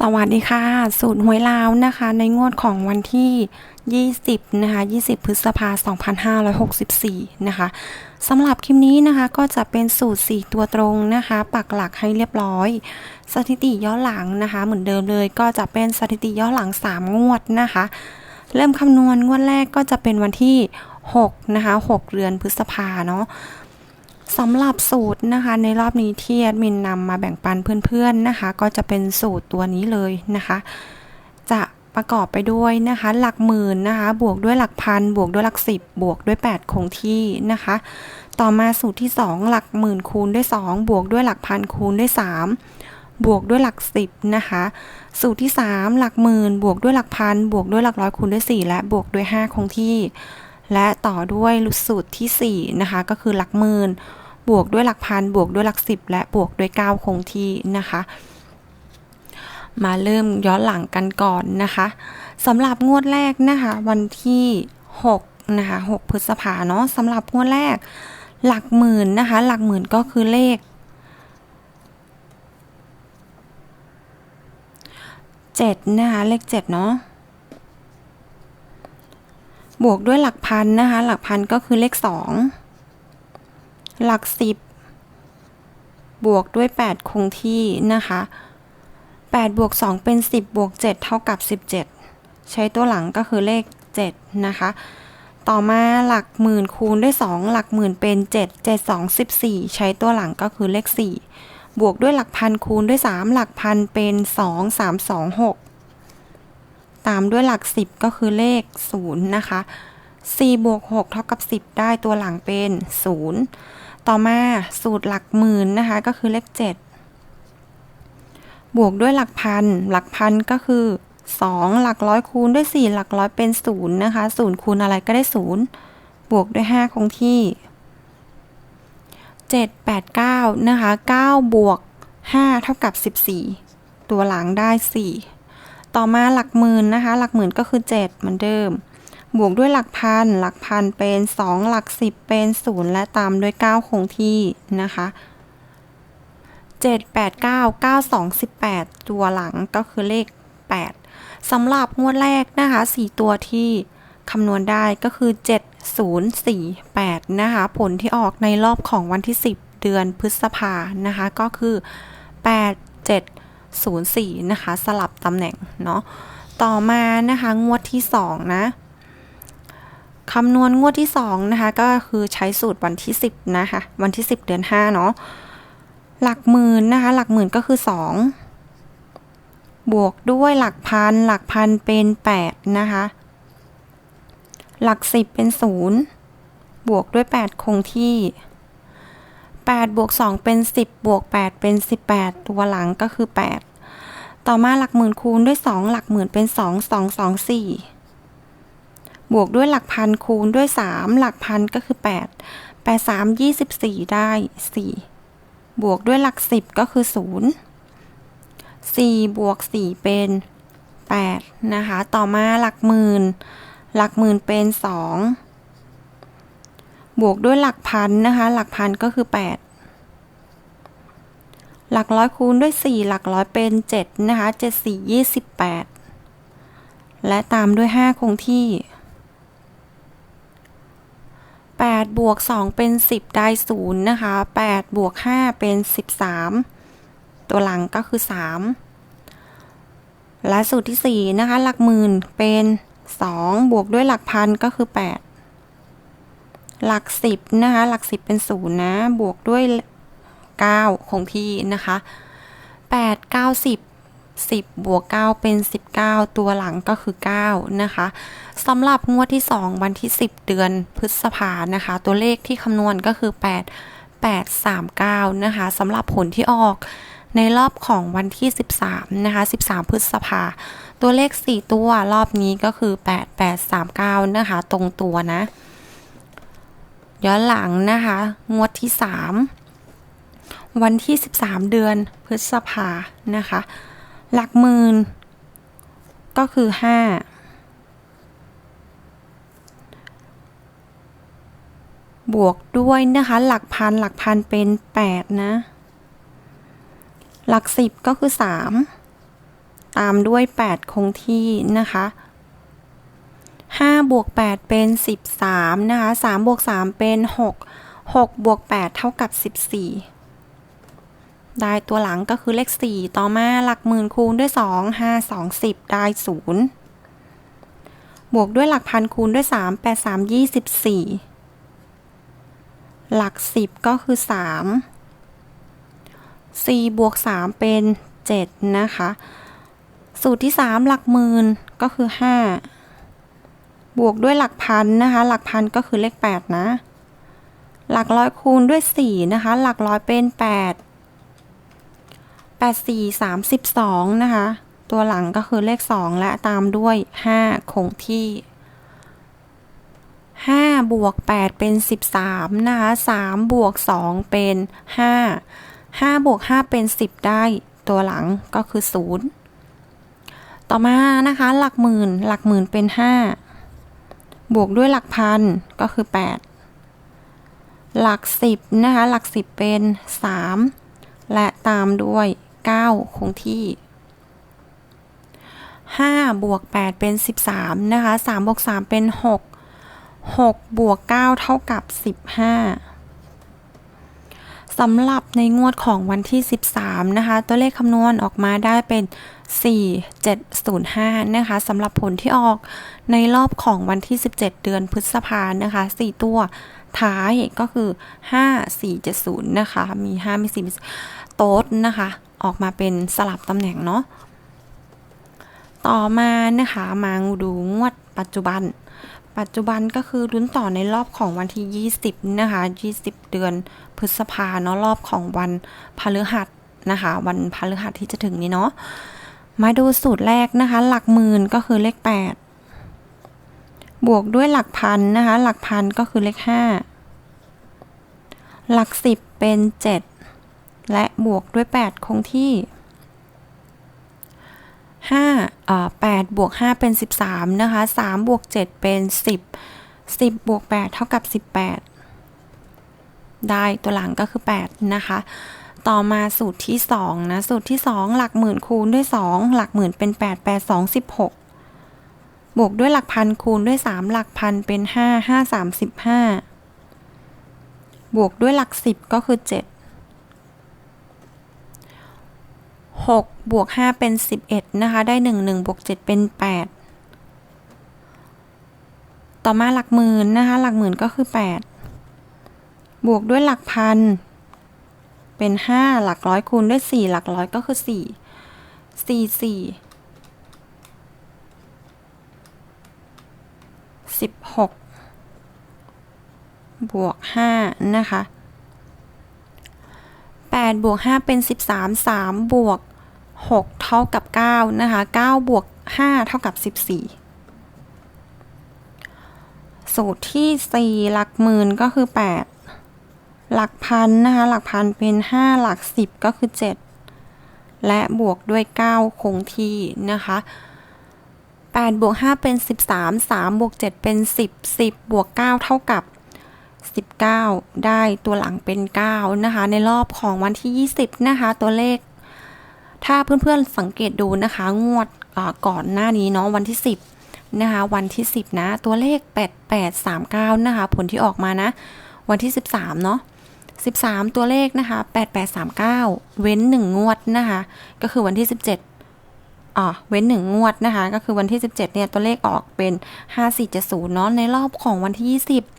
สวัสดีค่ะ สูตรหวยลาวนะคะ ในงวดของวันที่ 20 นะคะ 20 พฤษภาคม2564 นะคะสำหรับคลิปนี้นะคะก็จะเป็นสูตร 4 ตัวตรงนะคะ ปักหลักให้เรียบร้อย สถิติย้อนหลังนะคะ เหมือนเดิมเลยก็จะเป็นสถิติย้อนหลัง 3 งวดนะคะ เริ่มคำนวณงวดแรกก็จะเป็นวันที่ 6 นะคะ 6 เดือนพฤษภาเนาะ สำหรับสูตรนะคะในรอบนี้ที่แอดมินนำมาแบ่งปันเพื่อนๆนะคะ ก็จะเป็นสูตรตัวนี้เลยนะคะ จะประกอบไปด้วยนะคะ หลักหมื่นนะคะ บวกด้วยหลักพัน บวกด้วยหลักสิบบวกด้วย 8 คงที่นะคะ ต่อมาสูตรที่ 2 หลักหมื่นคูณด้วย 2 บวกด้วยหลักพันคูณด้วย 3 บวกด้วยหลักสิบนะคะ สูตรที่ 3 หลักหมื่นบวกด้วยหลักพันบวกด้วยหลักร้อยคูณด้วย 4 และบวกด้วย 5 คงที่ และต่อด้วยสูตรที่ 4 นะคะ ก็คือหลักหมื่นบวกด้วยหลักพันบวกด้วยหลักสิบและบวกด้วย 9 คงที่นะคะ มาเริ่มย้อนหลังกันก่อนนะคะสำหรับงวดแรกนะคะ วันที่ 6 นะคะ 6 พฤษภาเนาะสำหรับงวดแรก หลักหมื่นนะคะ หลักหมื่นก็คือเลข 7 นะคะ เลข 7 เนาะ บวกด้วยหลักพันนะคะ หลักพันก็คือเลข 2 หลัก 10 บวกด้วย 8 คงที่นะคะ 8 บวก 2 เป็น 10 บวก 7 เท่ากับ 17 ใช้ตัวหลังก็คือเลข 7 นะคะ ต่อมาหลักหมื่นคูณด้วย 2 หลักหมื่นเป็น 7 7 2 14 ใช้ตัวหลังก็คือเลข 4 บวกด้วยหลักพันคูณด้วย 3 หลักพันเป็น 2 3 2 6 ตามด้วยหลัก 10 ก็คือเลข 0 นะคะ 4 บวก 6 เท่ากับ 10 ได้ตัวหลังเป็น 0 ต่อมาสูตรหลักหมื่นนะคะ ก็คือเลข 7 บวกด้วยหลักพัน หลักพันก็คือ 2 หลักร้อยคูณด้วย 4 หลักร้อยเป็น 0 นะคะ 0 คูณอะไรก็ได้ 0 บวกด้วย 5 คงที่ 7 8 9 นะคะ 9 บวก 5 เท่ากับ 14 ตัวหลังได้ 4 ต่อมาหลักหมื่นนะคะ หลักหมื่นก็คือ 7 เหมือนเดิม บวกด้วยหลักพัน หลักพันเป็น 2 หลัก 10 เป็น 0 และตามด้วย 9 คงที่นะคะ7 8 9 9 2 18 ตัวหลังก็คือเลข 8สำหรับงวดแรกนะคะ 4 ตัวที่คำนวณได้ก็คือ 7 0 4 8 นะคะ ผลที่ออกในรอบของวันที่ 10 เดือนพฤษภานะคะ ก็คือ 8 7 0 4 นะคะ สลับตำแหน่งเนาะต่อมานะคะงวดที่ 2 นะคำนวณงวดที่ 2 นะคะ ก็คือใช้สูตรวันที่ 10 นะคะ วันที่ 10 เดือน 5 เนาะหลักหมื่นนะคะ หลักหมื่นก็คือ 2 บวกด้วยหลักพัน หลักพันเป็น 8 นะคะ หลัก 10 เป็น 0 บวกด้วย 8 คงที่ 8 บวก 2 เป็น 10 บวก 8 เป็น 18 ตัวหลังก็คือ 8 ต่อมาหลักหมื่นคูณด้วย 2 หลักหมื่นเป็น 2 2 2 4 บวกด้วยหลักพันคูณด้วย 3 หลักพันก็คือ 8 8 3 24 ได้ 4 บวกด้วยหลัก 10 ก็คือ 0 4 บวก 4 เป็น 8 นะคะ ต่อมาหลักหมื่น หลักหมื่นเป็น 2 บวกด้วยหลักพันนะคะ หลักพันก็คือ8 หลักร้อยคูณด้วย 4 หลักร้อยเป็น 7 นะคะ 7 4 28 และตามด้วย 5 คงที่ 8 บวก 2 เป็น 10 ได้0นะคะ 8 บวก 5 เป็น 13 ตัวหลังก็คือ 3 และสูตรที่ 4 นะคะ หลักหมื่นเป็น 2 บวกด้วยหลักพันก็คือ 8 หลัก 10 นะคะ หลัก 10 เป็น 0 นะ บวกด้วย 9 คงที่นะคะ 8 9 10 10 บวก 9 เป็น 19 ตัวหลังก็คือ 9 นะคะสำหรับงวดที่ 2 วันที่ 10 เดือนพฤษภานะคะ ตัวเลขที่คำนวณก็คือ 8 8 3 9 นะคะสำหรับผลที่ออกในรอบของวันที่ 13 นะคะ 13 พฤษภา ตัวเลข 4 ตัวรอบนี้ก็คือ 8 8 3 9 นะคะ ตรงตัวนะ ย้อนหลังนะคะ งวดที่ 3 วันที่ 13 เดือนพฤษภานะคะ หลักหมื่นก็คือ 5 บวกด้วยนะคะ หลักพันหลักพันเป็น 8 นะ หลัก 10 ก็คือ 3 ตามด้วย 8 คงที่นะคะ5บวก8เป็น 13 นะคะ3บวก3เป็น 6 6บวก8เท่ากับ 14 ได้ตัวหลังก็คือเลข 4 ต่อมาหลักหมื่นคูณด้วย 2 5 2 10 ได้ 0 บวกด้วยหลักพันคูณด้วย 3 8 3 24 หลัก 10 ก็คือ 3 4 บวก 3 เป็น 7 นะคะ สูตรที่ 3 หลักหมื่นก็คือ 5 บวกด้วยหลักพันนะคะ หลักพันก็คือเลข 8 นะหลักร้อยคูณด้วย 4 นะคะ หลักร้อยเป็น 8 8 4 32นะคะ ตัวหลังก็คือเลข 2 และตามด้วย 5 คงที่ 5 บวก 8 เป็น 13 นะคะ 3 บวก 2 เป็น 5 5 บวก 5 เป็น 10 ได้ตัวหลังก็คือ 0 ต่อมานะคะ หลักหมื่น หลักหมื่นเป็น 5 บวกด้วยหลักพันก็คือ 8 หลัก 10 นะคะ หลัก 10 เป็น 3 และตามด้วย 9 คงที่ 5 บวก 8 เป็น 13 นะคะ 3 บวก 3 เป็น 6 6 บวก 9 เท่ากับ 15 สำหรับในงวดของวันที่ 13 นะคะ ตัวเลขคำนวณออกมาได้เป็น 4705 นะคะสำหรับผลที่ออกในรอบของวันที่ 17 เดือนพฤษภานะคะ 4 ตัวท้ายก็คือ 5470 นะคะ มี 5 มี 4 มีโต๊ดนะคะ ออกมาเป็นสลับตำแหน่งเนาะต่อมานะคะมาดูงวดปัจจุบัน ปัจจุบันก็คือลุ้นต่อในรอบของวันที่ 20 นะคะ 20 เดือนพฤษภาเนาะรอบของวันพฤหัสนะคะ วันพฤหัสที่จะถึงนี้เนาะมาดูสูตรแรกนะคะ หลักหมื่นก็คือเลข 8 บวกด้วยหลักพันนะคะ หลักพันก็คือเลข 5 หลัก 10 เป็น 7 และบวกด้วย 8 คงที่5อ่า8บวก 5 เป็น 13 นะคะ 3 บวก 7 เป็น 10 10 บวก 8 เท่ากับ 18 ได้ตัวหลังก็คือ 8 นะคะ ต่อมาสูตรที่ 2 นะ สูตรที่ 2 หลักหมื่นคูณด้วย 2 หลักหมื่นเป็น 8 8 2 16 บวกด้วยหลักพันคูณด้วย 3 หลักพันเป็น 5 5 35บวกด้วยหลัก 10 ก็คือ 7 6บวก5เป็น 11 นะคะ ได้ 1 1บวก7เป็น 8 ต่อมาหลักหมื่นนะคะ หลักหมื่นก็คือ 8 บวกด้วยหลักพัน เป็น 5 หลักร้อยคูณด้วย 4 หลักร้อยก็คือ 4 4 4 16 บวก 5 นะคะ8บวก5เป็น 13 3 บวก 6 เท่ากับ 9 นะคะ 9 บวก 5 เท่ากับ 14 สูตรที่ 4 หลักหมื่นก็คือ 8 หลักพันนะคะ หลักพันเป็น 5 หลัก 10 ก็คือ 7 และบวกด้วย 9 คงที่นะคะ8บวก5เป็น 13 3บวก7เป็น 10 10 บวก 9 เท่ากับ 19 ได้ตัวหลังเป็น 9 นะคะ ในรอบของวันที่ 20 นะคะ ตัวเลข ถ้าเพื่อนๆสังเกตดูนะคะ งวดก่อนหน้านี้เนาะวันที่ 10 นะคะ วันที่ 10 นะ ตัวเลข 8839 นะคะ ผลที่ออกมานะ วันที่ 13 เนาะ13 ตัวเลขนะคะ8839 เว้น 1 งวดนะคะ ก็คือวันที่ 17อ่าเว้นหนึ่งงวดนะคะ ก็คือวันที่ 17 เนี่ย ตัวเลขออกเป็น 5470 เนาะ ในรอบของวันที่ 20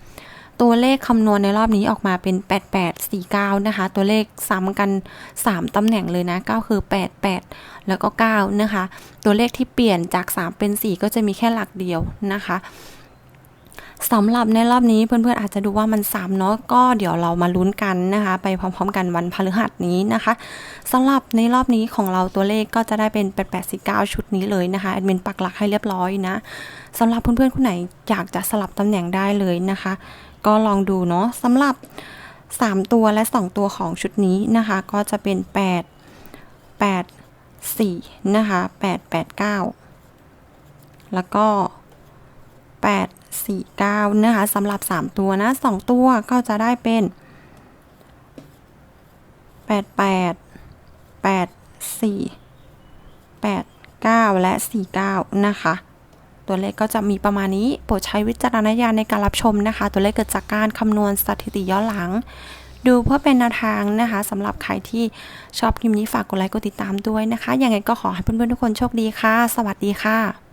ตัวเลขคำนวณในรอบนี้ออกมาเป็น 8849 นะคะ ตัวเลขซ้ำกัน 3ตำแหน่งเลยนะก็คือ 88 แล้วก็ 9 นะคะ ตัวเลขที่เปลี่ยนจาก 3 เป็น 4 ก็จะมีแค่หลักเดียวนะคะสำหรับในรอบนี้เพื่อนๆอาจจะดูว่ามันซ้ำเนาะก็เดี๋ยวเรามาลุ้นกันนะคะ ไปพร้อมๆกันวันพฤหัสนี้นะคะสำหรับในรอบนี้ของเราตัวเลขก็จะได้เป็น 889 ชุดนี้เลยนะคะแอดมินปักหลักให้เรียบร้อยนะสำหรับเพื่อนๆคนไหนอยากจะสลับตำแหน่งได้เลยนะคะ ก็ลองดูเนาะสำหรับ 3 ตัวและ 2 ตัวของชุดนี้นะคะ ก็จะเป็น 8 8 4 นะคะ 8 8 9 แล้วก็ 8 4 9 นะคะสำหรับ 3 ตัวนะ 2 ตัวก็จะได้เป็น 8 8 8 4 8 9 และ 49 นะคะ ตัวเลขก็จะมีประมาณนี้โปรดใช้วิจารณญาณในการรับชมนะคะ ตัวเลขเกิดจากการคำนวณสถิติย้อนหลัง ดูเพื่อเป็นแนวทางนะคะสำหรับใครที่ชอบคลิปนี้ฝากกดไลค์กดติดตามด้วยนะคะยังไงก็ขอให้เพื่อนๆทุกคนโชคดีค่ะ สวัสดีค่ะ